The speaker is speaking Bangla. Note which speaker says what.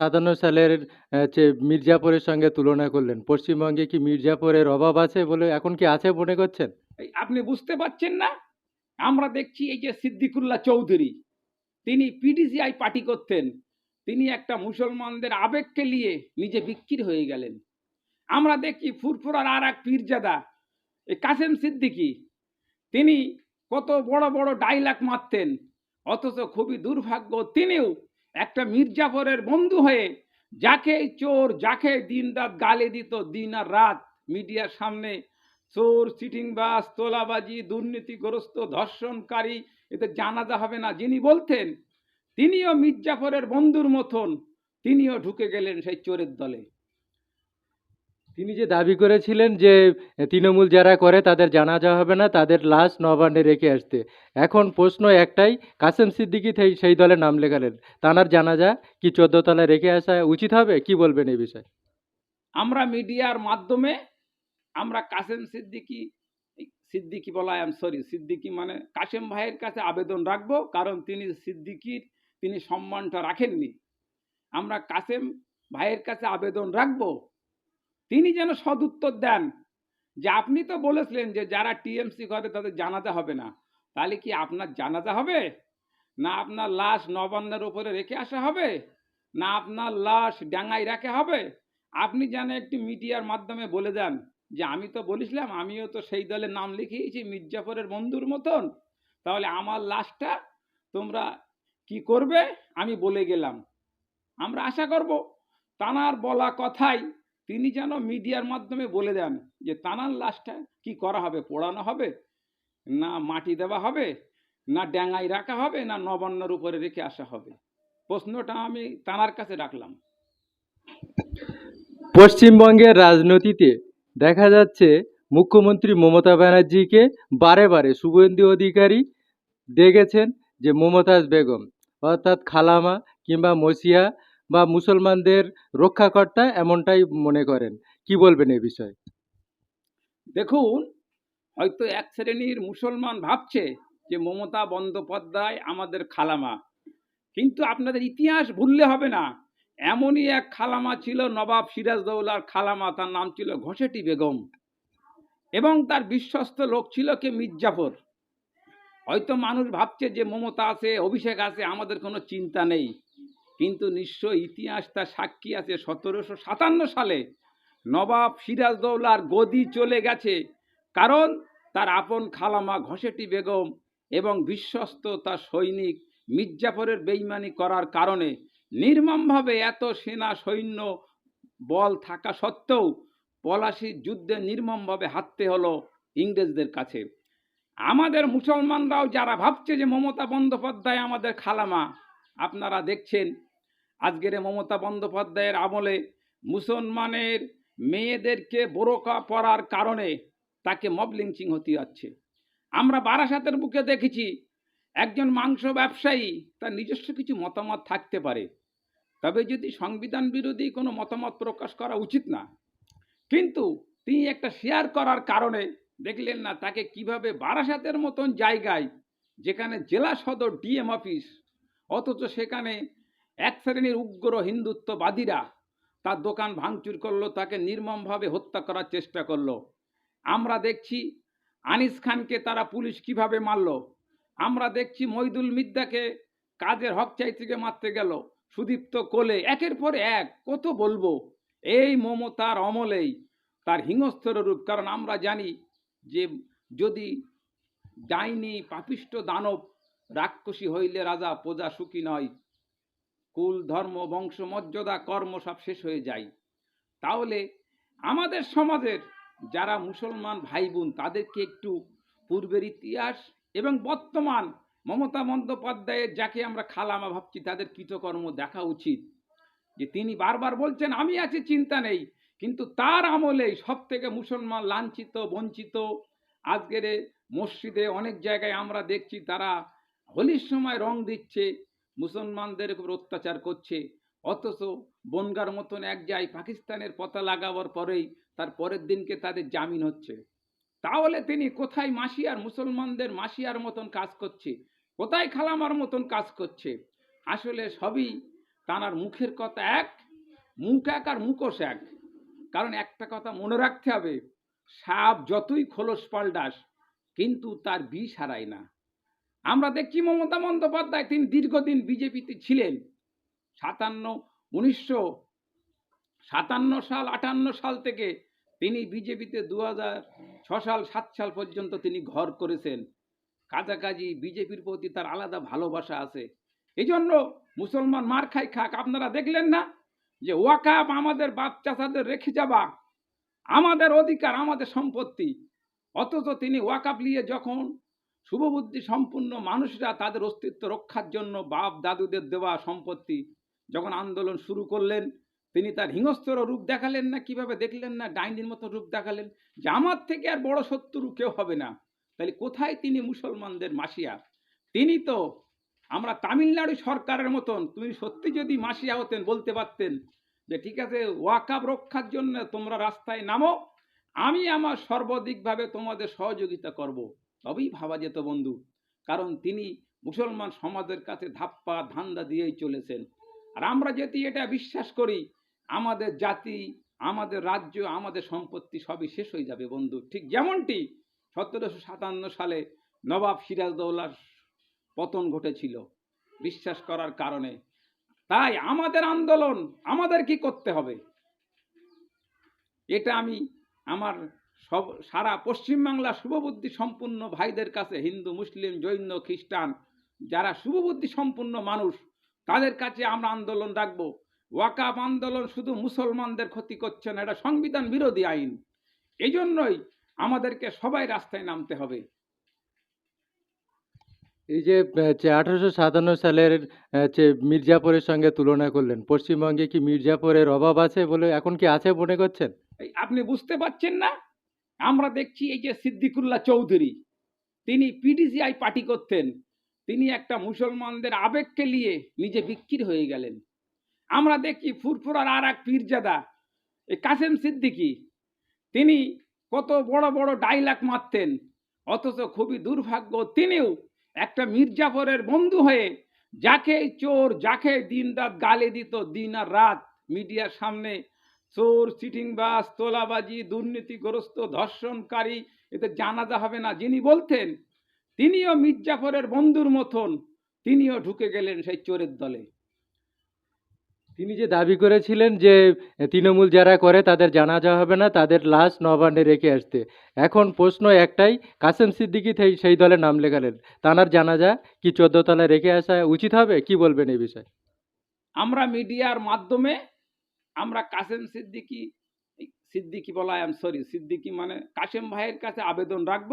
Speaker 1: সাতান্ন সালের যে মির্জাপুরের সঙ্গে তুলনা করলেন, পশ্চিমবঙ্গে কি মির্জাপুরের অভাব আছে বলে এখন কি আছে মনে করছেন?
Speaker 2: আপনি বুঝতে পারছেন না? আমরা দেখছি এই যে সিদ্দিকুল্লাহ চৌধুরী, তিনি পিডিসিআই পার্টি করতেন, তিনি একটা মুসলমানদের আবেগকে নিয়ে নিজে বিক্রি হয়ে গেলেন। আমরা দেখছি ফুরফুরার আর এক পীরজাদা, এই কাসেম সিদ্দিকি, তিনি কত বড় বড় ডাইলাক মারতেন, অথচ খুবই দুর্ভাগ্য তিনিও একটা মির্জাফরের বন্ধু হয়ে যাকে চোর, যাকে দিন রাত গালে দিত, দিন আর রাত মিডিয়ার সামনে। চোর চিটিং বাস তোলাবাজি, দুর্নীতিগ্রস্ত, ধর্ষণকারী, এতে জানাজা হবে না, যিনি বলতেন, তিনিও মির্জাফরের বন্ধুর মতন, তিনিও ঢুকে গেলেন সেই চোরের দলে।
Speaker 1: তিনি যে দাবি করেছিলেন যে তৃণমূল যারা করে তাদের জানাজা হবে না, তাদের লাশ নবান্নে রেখে আসতে। এখন প্রশ্ন একটাই, কাসেম সিদ্দিকি সেই দলে নাম লেখালেন। তানার জানাজা কি চোদ্দ তলায় রেখে আসা উচিত হবে? কি বলবেন এই বিষয়ে?
Speaker 2: আমরা মিডিয়ার মাধ্যমে আমরা কাসেম সিদ্দিকি সিদ্দিকি বলা, আই এম সরি, সিদ্দিকি মানে কাসেম ভাইয়ের কাছে আবেদন রাখব, কারণ তিনি সিদ্দিকির, তিনি সম্মানটা রাখেননি। আমরা কাসেম ভাইয়ের কাছে আবেদন রাখব তিনি যেন সদুত্তর দেন যে আপনি তো বলেছিলেন যে যারা টিএমসি করে তাদের জানাতে হবে না। তাহলে কি আপনার জানাতে হবে? না আপনার লাশ নবান্নের উপরে রেখে আসা হবে? না আপনার লাশ ডাঙায় রাখা হবে? আপনি যেন একটি মিডিয়ার মাধ্যমে বলে দেন যে আমি তো বলেছিলাম, আমিও তো সেই দলের নাম লিখিয়েছি, মির্জাফরের বন্ধুর মতন। তাহলে আমার লাশটা তোমরা কি করবে? আমি বলে গেলাম। আমরা আশা করব। তানার বলা কথাই তিনি যেন মিডিয়ার মাধ্যমে বলে দেন যে তানার লাশটা কি করা হবে? পোড়ানো হবে? না মাটি দেওয়া হবে? না ড্যাঙায় রাখা হবে? না নবান্নর উপরে রেখে আসা হবে? প্রশ্নটা আমি তানার কাছে রাখলাম।
Speaker 1: পশ্চিমবঙ্গের রাজনীতিতে দেখা যাচ্ছে মুখ্যমন্ত্রী মমতা ব্যানার্জিকে বারে বারে শুভেন্দু অধিকারী দেখেছেন যে, মমতাজ বেগম অর্থাৎ খালামা কিংবা মসিয়া বা মুসলমানদের রক্ষাকর্তা এমনটাই মনে করেন। কি বলবেন এই বিষয়ে?
Speaker 2: দেখুন, হয়তো এক শ্রেণির মুসলমান ভাবছে যে মমতা বন্দ্যোপাধ্যায় আমাদের খালামা। কিন্তু আপনাদের ইতিহাস ভুললে হবে না। এমনই এক খালামা ছিল নবাব সিরাজদৌলার খালামা, তার নাম ছিল ঘষেটি বেগম। এবং তার বিশ্বস্ত লোক ছিল কে মির্জাফর। হয়তো মানুষ ভাবছে যে মমতা আছে, অভিষেক আছে, আমাদের কোনো চিন্তা নেই। কিন্তু নিশ্চয় ইতিহাস তার সাক্ষী আছে সতেরোশো সাতান্ন সালে। নবাব সিরাজদৌলার গদি চলে গেছে। কারণ তার আপন খালামা ঘষেটি বেগম এবং বিশ্বস্ত তার সৈনিক মির্জাফরের বেইমানি করার কারণে নির্মমভাবে এত সেনা সৈন্য বল থাকা সত্ত্বেও পলাশির যুদ্ধে নির্মমভাবে হারতে হলো ইংরেজদের কাছে। আমাদের মুসলমানরাও যারা ভাবছে যে মমতা বন্দ্যোপাধ্যায় আমাদের খালামা আপনারা দেখছেন আজকের মমতা বন্দ্যোপাধ্যায়ের আমলে মুসলমানের মেয়েদেরকে বোরকা পরার কারণে তাকে মব লিঞ্চিং হতে যাচ্ছে। আমরা বারাসাতের বুকে দেখেছি, একজন মাংস ব্যবসায়ী তার নিজস্ব কিছু মতামত থাকতে পারে। তবে যদি সংবিধান বিরোধী কোনো মতামত প্রকাশ করা উচিত না, কিন্তু তিনি একটা শেয়ার করার কারণে দেখলেন না তাকে কীভাবে বারাসাতের মতন জায়গায়, যেখানে জেলা সদর ডিএম অফিস অথচ সেখানে এক শ্রেণির উগ্র হিন্দুত্ববাদীরা তার দোকান ভাঙচুর করল, তাকে নির্মমভাবে হত্যা করার চেষ্টা করল। আমরা দেখছি আনিস খানকে তারা পুলিশ কীভাবে মারল। আমরা দেখছি মইদুল মিদ্দাকে কাজের হক থেকে মারতে গেল সুদীপ্ত কোলে। একের পর এক, কত বলব? এই মমতার অমলেই তার হিংস্র রূপ। কারণ আমরা জানি যে যদি ডাইনি পাপিষ্ট দানব, রাক্ষসী হইলে রাজা প্রজা সুখী নয়। কুল, ধর্ম, বংশ, মর্যাদা, কর্ম সব শেষ হয়ে যায়। তাহলে আমাদের সমাজের যারা মুসলমান ভাই বোন তাদেরকে একটু পূর্বের ইতিহাস এবং বর্তমান মমতা বন্দ্যোপাধ্যায়ের যাকে আমরা খালামা ভাবছি, তাদের কৃতকর্ম দেখা উচিত। যে তিনি বারবার বলছেন, আমি আছি, চিন্তা নেই। কিন্তু তার আমলেই সব থেকে মুসলমান লাঞ্ছিত, বঞ্চিত, আজকের মসজিদে অনেক জায়গায় আমরা দেখছি, তারা হোলির সময় রং দিচ্ছে। মুসলমানদের উপর অত্যাচার করছে। অথচ বনগার মতন এক জায়গায় পাকিস্তানের পতা লাগাবার পরেই তার পরের দিনকে তাদের জামিন হচ্ছে। তাহলে তিনি কোথায় মাসিয়ার, মুসলমানদের মাসিয়ার মতন কাজ করছে? কোথায় খালামার মতন কাজ করছে? আসলে সবই তানার মুখের কথা এক, মুখ এক আর মুখোশ এক। কারণ একটা কথা মনে রাখতে হবে, সাপ যতই খোলস পাল্টাস, কিন্তু তার বিষ হারায় না। আমরা দেখছি মমতা বন্দ্যোপাধ্যায়, তিনি দীর্ঘদিন বিজেপিতে ছিলেন। সাতান্ন, উনিশশো সাতান্ন সাল, আটান্ন সাল থেকে তিনি বিজেপিতে দু হাজার ছ সাল, সাত সাল পর্যন্ত তিনি ঘর করেছেন। কাছাকাছি বিজেপির প্রতি তার আলাদা ভালোবাসা আছে। এই জন্য মুসলমান মার খাই খাক, আপনারা দেখলেন না যে ওয়াকাব আমাদের বাচ্চা বাচ্চাদের রেখে যাবা আমাদের অধিকার, আমাদের সম্পত্তি। অথচ তিনি ওয়াকাব নিয়ে যখন শুভবুদ্ধি সম্পূর্ণ মানুষরা তাদের অস্তিত্ব রক্ষার জন্য বাপ দাদুদের দেওয়া সম্পত্তি যখন আন্দোলন শুরু করলেন, তিনি তার হিংস্র রূপ দেখালেন না, কীভাবে দেখলেন না, ডাইনির মতো রূপ দেখালেন যে আমার থেকে আর বড় শত্রু কেউ হবে না। তাহলে কোথায় তিনি মুসলমানদের মাসিয়া? তিনি তো আমরা তামিলনাড়ু সরকারের মতন, তুমি সত্যি যদি মাসিয়া হতেন, বলতে পারতেন যে ঠিক আছে, ওয়াকাব রক্ষার জন্য তোমরা রাস্তায় নামো, আমি আমার সর্বাধিকভাবে তোমাদের সহযোগিতা করব। তবেই ভাবা যেত, বন্ধু। কারণ তিনি মুসলমান সমাজের কাছে ধাপ্পা, ধান্দা দিয়েই চলেছেন। আর আমরা যদি এটা বিশ্বাস করি, আমাদের জাতি, আমাদের রাজ্য, আমাদের সম্পত্তি সবই শেষ হয়ে যাবে, বন্ধু। ঠিক যেমনটি সতেরোশো সাতান্ন সালে নবাব সিরাজদৌল্লার পতন ঘটেছিল, বিশ্বাস করার কারণে। তাই আমাদের আন্দোলন আমাদের কি করতে হবে? এটা আমি আমার সব সারা পশ্চিমবাংলা শুভবুদ্ধি সম্পূর্ণ ভাইদের কাছে হিন্দু মুসলিম জৈন খ্রিস্টান যারা শুভবুদ্ধি সম্পূর্ণ মানুষ তাদের কাছে আমরা আন্দোলন রাখব। ওয়াকাব আন্দোলন শুধু মুসলমানদের ক্ষতি করছে না এটা সংবিধান বিরোধী আইন। এই জন্যই আমাদেরকে সবাই রাস্তায় নামতে হবে।
Speaker 1: এই যে আঠারোশো সাতান্ন সালের যে মির্জাপুরের সঙ্গে তুলনা করলেন পশ্চিমবঙ্গে কি মির্জাপুরের অভাব আছে বলে এখন কি আছে মনে করছেন?
Speaker 2: এই আপনি বুঝতে পারছেন না? আমরা দেখছি এই যে সিদ্দিকুল্লাহ চৌধুরী, তিনি পিডিসিআই পার্টি করতেন, তিনি একটা মুসলমানদের আবেগকে নিয়ে নিজে বিক্রি হয়ে গেলেন। আমরা দেখছি ফুরফুরার আর এক পীরজাদা এই কাসেম সিদ্দিকি, তিনি কত বড় বড় ডাইলাক মারতেন, অথচ খুবই দুর্ভাগ্য তিনিও একটা মির্জাফরের বন্ধু হয়ে যাকে চোর যাকে দিন রাত গালে দিত, দিন আর রাত মিডিয়ার সামনে চোর চিটিংবাজ তোলাবাজি দুর্নীতিগ্রস্ত ধর্ষণকারী এতে জানাজা হবে না। যিনি বলতেন তিনিও মির্জাফরের বন্ধুর মতন তিনিও ঢুকে গেলেন সেই চোরের দলে।
Speaker 1: তিনি যে দাবি করেছিলেন যে তৃণমূল যারা করে তাদের জানাজা হবে না তাদের লাশ নবান্নে রেখে আসতে। এখন প্রশ্ন একটাই কাসেম সিদ্দিকি সেই দলে নাম লেখালেন। তানার জানাজা কি চোদ্দ তলায় রেখে আসা উচিত হবে? কি বলবেন এই বিষয়ে?
Speaker 2: আমরা মিডিয়ার মাধ্যমে আমরা কাসেম সিদ্দিকি সিদ্দিকি বলা আই এম সরি সিদ্দিকি মানে কাসেম ভাইয়ের কাছে আবেদন রাখব